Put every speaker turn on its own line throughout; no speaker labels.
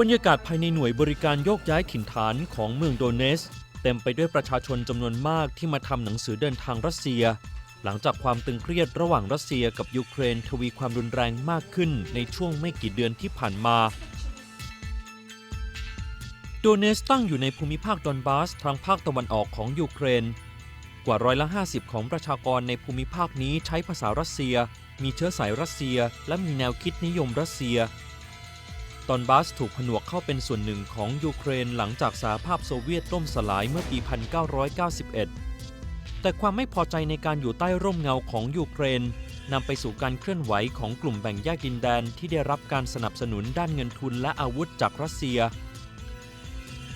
บรรยากาศภายในหน่วยบริการโยกย้ายถิ่นฐานของเมืองโดเนส เต็มไปด้วยประชาชนจำนวนมากที่มาทำหนังสือเดินทางรัสเซีย หลังจากความตึงเครียดระหว่างรัสเซียกับยูเครนทวีความรุนแรงมากขึ้นในช่วงไม่กี่เดือนที่ผ่านมา โดเนสตั้งอยู่ในภูมิภาคดอนบาสทางภาคตะวันออกของยูเครน กว่าร้อยละ50 ของประชากรในภูมิภาคนี้ใช้ภาษารัสเซีย มีเชื้อสายรัสเซีย และมีแนวคิดนิยมรัสเซีย อนบาสถูกผนวกเข้าเป็นส่วนหนึ่งของยูเครนหลังจากสหภาพโซเวียตล่มสลายเมื่อปี 1991 แต่ความไม่พอใจในการอยู่ใต้ร่มเงาของยูเครนนำไปสู่การเคลื่อนไหวของกลุ่มแบ่งแยกดินแดนที่ได้รับการสนับสนุนด้านเงินทุนและอาวุธจากรัสเซีย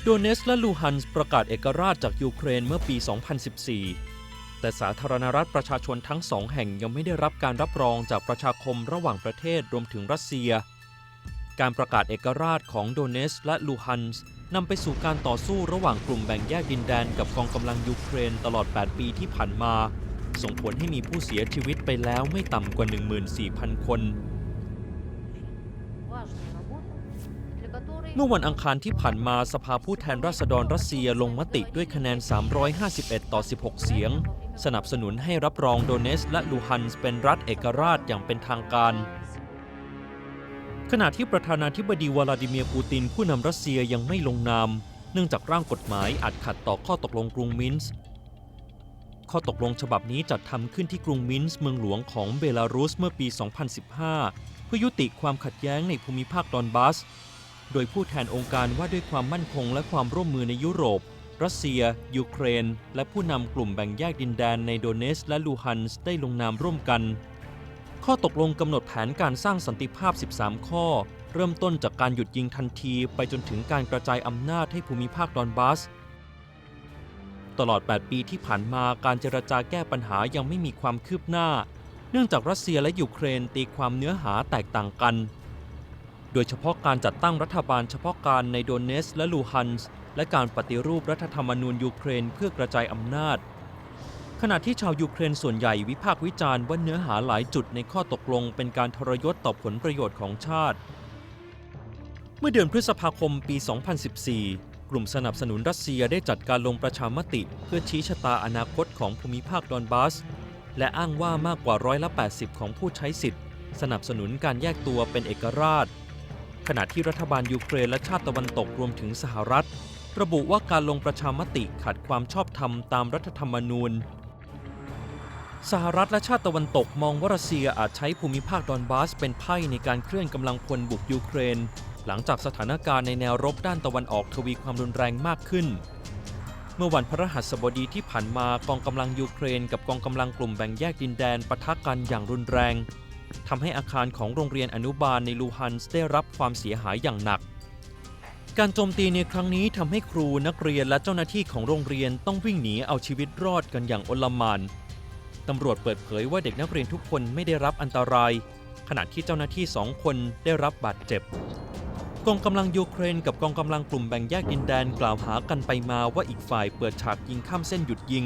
โดเนสและลูฮันส์ประกาศเอกราชจากยูเครนเมื่อปี 2014 แต่สาธารณรัฐประชาชนทั้งสองแห่งยังไม่ได้รับการรับรองจากประชาคมระหว่างประเทศรวมถึงรัสเซีย การประกาศเอกราชของโดเนสและลูฮันส์นำไปสู่การต่อสู้ระหว่างกลุ่มแบ่งแยกดินแดนกับกองกำลังยูเครนตลอด 8 ปีที่ผ่านมา ส่งผลให้มีผู้เสียชีวิตไปแล้วไม่ต่ำกว่า 14,000 คน เมื่อวันอังคารที่ผ่านมาสภาผู้แทนราษฎรรัสเซียลงมติด้วยคะแนน 351 ต่อ 16 เสียง สนับสนุนให้รับรองโดเนสและลูฮันส์เป็นรัฐเอกราชอย่างเป็นทางการ ขณะที่ประธานาธิบดีวลาดิเมียร์ปูตินผู้นำรัสเซียยังไม่ลงนาม เนื่องจากร่างกฎหมายอาจขัดต่อข้อตกลงกรุงมินส์ข้อตกลงฉบับนี้จัดทำขึ้นที่กรุงมินส์เมืองหลวงของเบลารุสเมื่อปี 2015 เพื่อยุติความขัดแย้งในภูมิภาคดอนบาส โดยผู้แทนองค์การว่าด้วยความมั่นคงและความร่วมมือในยุโรป รัสเซีย ยูเครน และผู้นำกลุ่มแบ่งแยกดินแดนในโดเนสและลูฮันส์ได้ลงนามร่วมกัน ข้อตกลงกำหนดแผนการสร้างสันติภาพ 13 ข้อ เริ่มต้นจากการหยุดยิงทันทีไปจนถึงการกระจายอำนาจให้ภูมิภาคดอนบาส ตลอด 8 ปีที่ผ่านมาการเจรจาแก้ปัญหายังไม่มีความคืบหน้า เนื่องจากรัสเซียและยูเครนตีความเนื้อหาแตกต่างกัน โดยเฉพาะการจัดตั้งรัฐบาลเฉพาะการในโดเนสและลูฮันส์และการปฏิรูปรัฐธรรมนูญยูเครนเพื่อกระจายอำนาจ ขณะที่ชาวยูเครนส่วนใหญ่วิพากษ์วิจารณ์ว่าเนื้อหาหลายจุดในข้อตกลงเป็นการทรยศต่อผลประโยชน์ของชาติ เมื่อเดือนพฤษภาคมปี 2014 กลุ่มสนับสนุนรัสเซียได้จัดการลงประชามติเพื่อชี้ชะตาอนาคตของภูมิภาคดอนบาส และอ้างว่ามากกว่าร้อยละ 80 ของผู้ใช้สิทธิ์ สนับสนุนการแยกตัวเป็นเอกราช ขณะที่รัฐบาลยูเครนและชาติตะวันตกรวมถึงสหรัฐ ระบุว่าการลงประชามติขัดความชอบธรรมตามรัฐธรรมนูญ สหรัฐและชาติตะวันตกมองว่ารัสเซียอาจใช้ภูมิภาคดอนบาสเป็นไพ่ในการเคลื่อนกำลังพลบุกยูเครน หลังจากสถานการณ์ในแนวรบด้านตะวันออกทวีความรุนแรงมากขึ้น เมื่อวันพฤหัสบดีที่ผ่านมากองกำลังยูเครน กับกองกำลังกลุ่มแบ่งแยกดินแดนปะทะกันอย่างรุนแรงทำให้อาคารของโรงเรียนอนุบาลในลูฮันส์ได้รับความเสียหายอย่างหนัก การโจมตีในครั้งนี้ทำให้ครูนักเรียนและเจ้าหน้าที่ของโรงเรียนต้องวิ่งหนีเอาชีวิตรอดกันอย่างอลหมาน ตำรวจเปิดเผยว่าเด็กนักเรียนทุกคนไม่ได้รับอันตราย ขณะที่เจ้าหน้าที่สองคนได้รับบาดเจ็บ กองกำลังยูเครนกับกองกำลังกลุ่มแบ่งแยกดินแดนกล่าวหากันไปมาว่าอีกฝ่ายเปิดฉากยิงข้ามเส้นหยุดยิง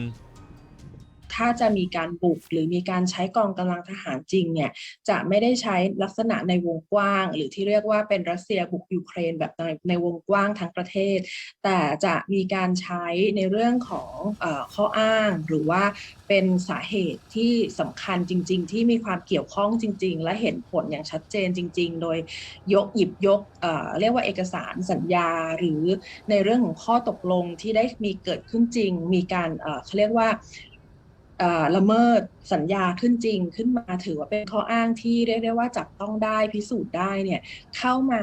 ถ้าจะมีการบุกหรือมีการใช้กองกำลังทหารจริงเนี่ยจะไม่ได้ใช้ลักษณะในวงกว้าง หรือที่เรียกว่าเป็นรัสเซียบุกยูเครนแบบในในวงกว้างทั้งประเทศ แต่จะมีการใช้ในเรื่องของอข้ออ้างหรือว่าเป็นสาเหตุที่สำคัญจริง ๆ ที่มีความเกี่ยวข้องจริง ๆ และเห็นผลอย่างชัดเจนจริง ๆ โดยยกหยิบยกเเรียกว่าเอกสารสัญญาหรือในเรื่องของข้อตกลงที่ได้มีเกิดขึ้นจริง มีการเเขาเรียกว่า ละเมิดสัญญาขึ้นจริงขึ้นมาถือว่าเป็นข้ออ้างที่เรียกได้ว่าจับต้องได้พิสูจน์ได้เนี่ยเข้ามา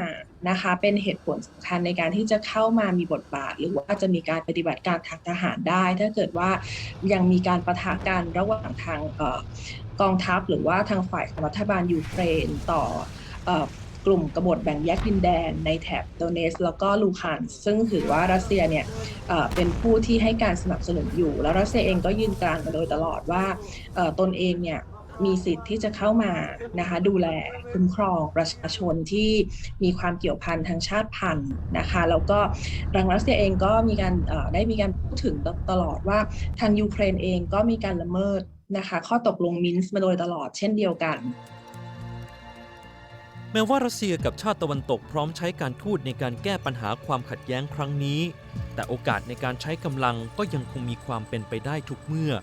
นะคะเป็นเหตุผลสำคัญในการที่จะเข้ามามีบทบาท หรือว่าจะมีการปฏิบัติการทางทหารได้ ถ้าเกิดว่ายังมีการประทะกันระหว่างทางออกองทัพหรือว่าทางฝ่ายของรัฐบาลยูเครนต่ออ กลุ่มกบฏแบ่งแยกดินแดนในแถบโดเนสแล้วก็ลูฮันซึ่งถือว่ารัสเซียเนี่ยเป็นผู้ที่ให้การสนับสนุนอยู่ แล้วรัสเซียเองก็ยืนกรานมาโดยตลอดว่าตนเองเนี่ยมีสิทธิ์ที่จะเข้ามานะคะดูแลคุ้มครองประชาชนที่มีความเกี่ยวพันทางชาติพันธุ์นะคะแล้วก็ทางรัสเซียเองก็มีการได้มีการพูดถึงตลอดว่าทางยูเครนเองก็มีการละเมิดนะคะข้อตกลงมินส์มาโดยตลอดเช่นเดียวกัน
แม้ว่ารัสเซียกับชาติตะวันตกพร้อมใช้การทูตในการแก้ปัญหาความขัดแย้งครั้งนี้ แต่โอกาสในการใช้กำลังก็ยังคงมีความเป็นไปได้ทุกเมื่อ